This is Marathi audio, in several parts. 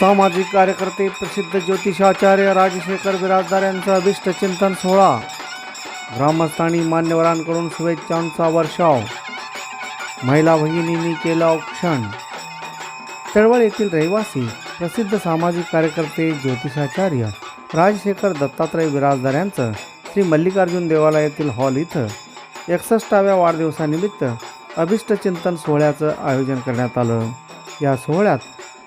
सामाजिक कार्यकर्ते प्रसिद्ध ज्योतिषाचार्य राजशेखर बिराजदार यांचा अभिष्ट चिंतन सोहळा. ग्रामस्थांनी मान्यवरांकडून शुभेच्छांचा वर्षाव. महिला भगिनींनी केलं औक्षण. चळवळ येथील रहिवासी प्रसिद्ध सामाजिक कार्यकर्ते ज्योतिषाचार्य राजशेखर दत्तात्रय बिराजदार यांचं श्री मल्लिकार्जुन देवालयातील हॉल इथं एकसष्टाव्या वाढदिवसानिमित्त अभिष्ट चिंतन सोहळ्याचं आयोजन करण्यात आलं. या सोहळ्यात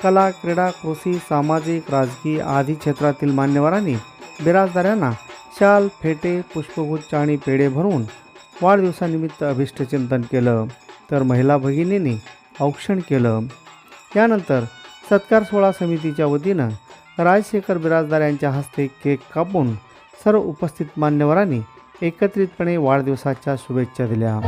कला क्रीडा कृषी सामाजिक राजकीय आदी क्षेत्रातील मान्यवरांनी बिराजदारांना शाल फेटे पुष्पगुच्छ आणि पेढे भरून वाढदिवसानिमित्त अभिष्टचिंतन केलं. तर महिला भगिनींनी औक्षण केलं. यानंतर सत्कार सोहळा समितीच्या वतीनं राजशेखर बिराजदार यांच्या हस्ते केक कापून सर्व उपस्थित मान्यवरांनी एकत्रितपणे वाढदिवसाच्या शुभेच्छा दिल्या.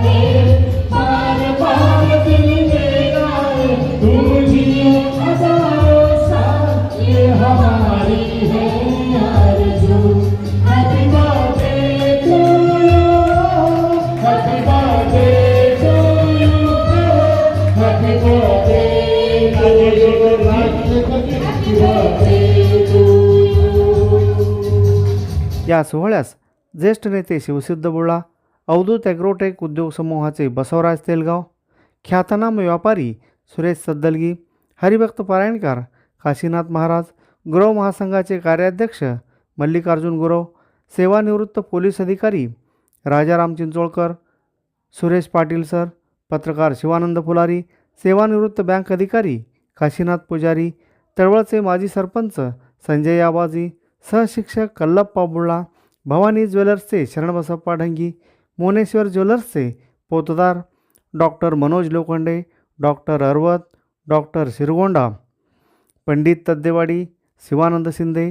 या सोहळ्यास ज्येष्ठ नेते शिवसिद्ध बुळा अवधूत ॲग्रोटेक उद्योग समूहाचे बसवराज तेलगाव ख्यातनाम व्यापारी सुरेश सद्दलगी हरिभक्त पारायणकार काशीनाथ महाराज गुरव महासंघाचे कार्याध्यक्ष मल्लिकार्जुन गुरव सेवानिवृत्त पोलीस अधिकारी राजाराम चिंचोळकर सुरेश पाटील सर पत्रकार शिवानंद फुलारी सेवानिवृत्त बँक अधिकारी काशीनाथ पुजारी तळवळचे माजी सरपंच संजय आबाजी सहशिक्षक कल्लप्पा बुळा भवानी ज्वेलर्सचे Sharanbasappa Dhangi Moneshwar ज्वेलर्सचे Potdar doctor Manoj Lokhande doctor Arvat doctor Shirgonda Pandit Taddewadi Shivanand Shinde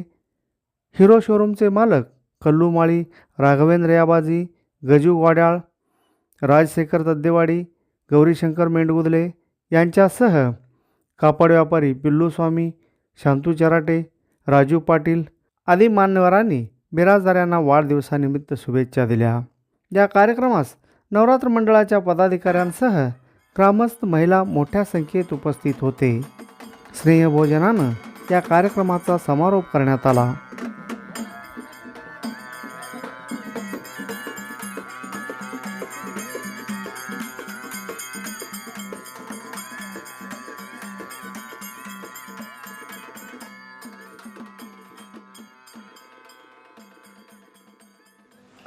Hero शोरूमचे मालक कल्लू माळी राघवेंद्र याबाजी गजू वाड्याळ राजशेखर तद्देवाडी गौरीशंकर मेंडगुदले यांच्यासह कापड व्यापारी पिल्लूस्वामी शांतू चराटे राजू पाटील आदी मान्यवरांनी बिराजदार यांना वाढदिवसानिमित्त शुभेच्छा दिल्या. या कार्यक्रमास नवरात्र मंडळाच्या पदाधिकाऱ्यांसह ग्रामस्थ महिला मोठ्या संख्येत उपस्थित होते. स्नेहभोजनानं या कार्यक्रमाचा समारोप करण्यात आला.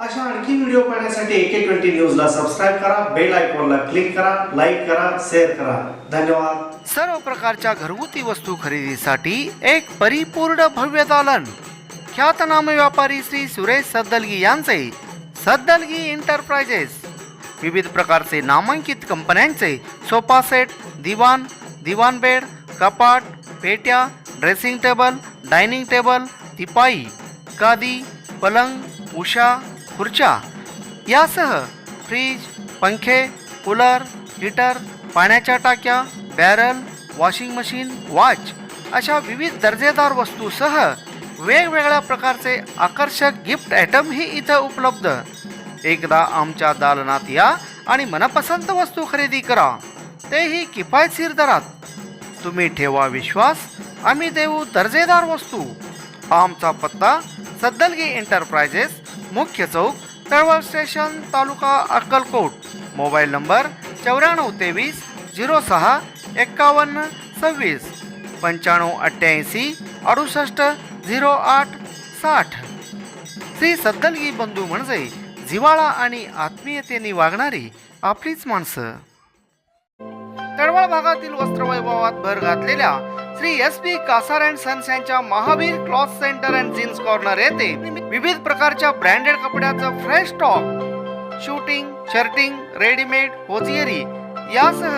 अशा आणखी व्हिडिओ पाहण्यासाठी एके ट्वेंटी न्यूजला सबस्क्राईब करा बेल आयकॉनला क्लिक करा लाईक करा शेअर करा. धन्यवाद. सर्व प्रकारच्या घरगुती वस्तू खरेदीसाठी एक परिपूर्ण भव्य दालन. ख्यातनाम व्यापारी श्री सुरेश सद्दलगी यांचे सद्दलगी एंटरप्राइजेस विविध प्रकारचे नामांकित कंपन्यांचे सोफा सेट दिवाण दिवाण बेड कपाट पेट्या ड्रेसिंग टेबल डायनिंग टेबल तिपाई कादी पलंग उषा खुर्च्या यासह फ्रीज पंखे कूलर हीटर पाण्याच्या टाक्या बॅरल वॉशिंग मशीन वॉच अशा विविध दर्जेदार वस्तूसह वेगवेगळ्या प्रकारचे आकर्षक गिफ्ट आयटमही इथं उपलब्ध. एकदा आमच्या दालनात या आणि मनपसंत वस्तू खरेदी करा. तेही किफायतशीर दरात. तुम्ही ठेवा विश्वास आम्ही देऊ दर्जेदार वस्तू. आमचा पत्ता सद्दलगी एंटरप्राइजेस मुख्य चौक तळवळ स्टेशन तालुका अक्कलकोट. मोबाईल नंबर चौऱ्याण्णव तेवीस झिरो सहा एक्कावन्न सव्वीस. पंच्याण्णव अठ्ठ्याऐंशी अडुसष्ट झिरो आठ साठ. श्री सद्दलगी बंधू म्हणजे जिवाळा आणि आत्मीयतेने वागणारी आपलीच माणसं. तळवळ भागातील वस्त्रवैभवात भर घातलेल्या Shri S P Kasar and sons यांच्या Mahavir cloth centre and jeans corner येथे विविध प्रकारच्या ब्रँडेड कपड्याचं fresh stock suiting shirting readymade hosiery यासह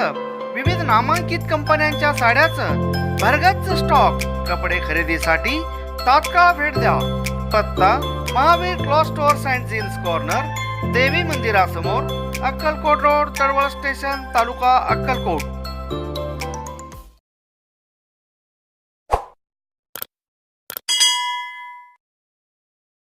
विविध नामांकित कंपन्यांच्या साड्याचं भरगच्च स्टॉक कपडे खरेदीसाठी तात्काळ भेट द्या. पत्ता Mahavir cloth stores and jeans corner देवी मंदिरासमोर अक्कलकोट रोड तळवळ स्टेशन तालुका अक्कलकोट.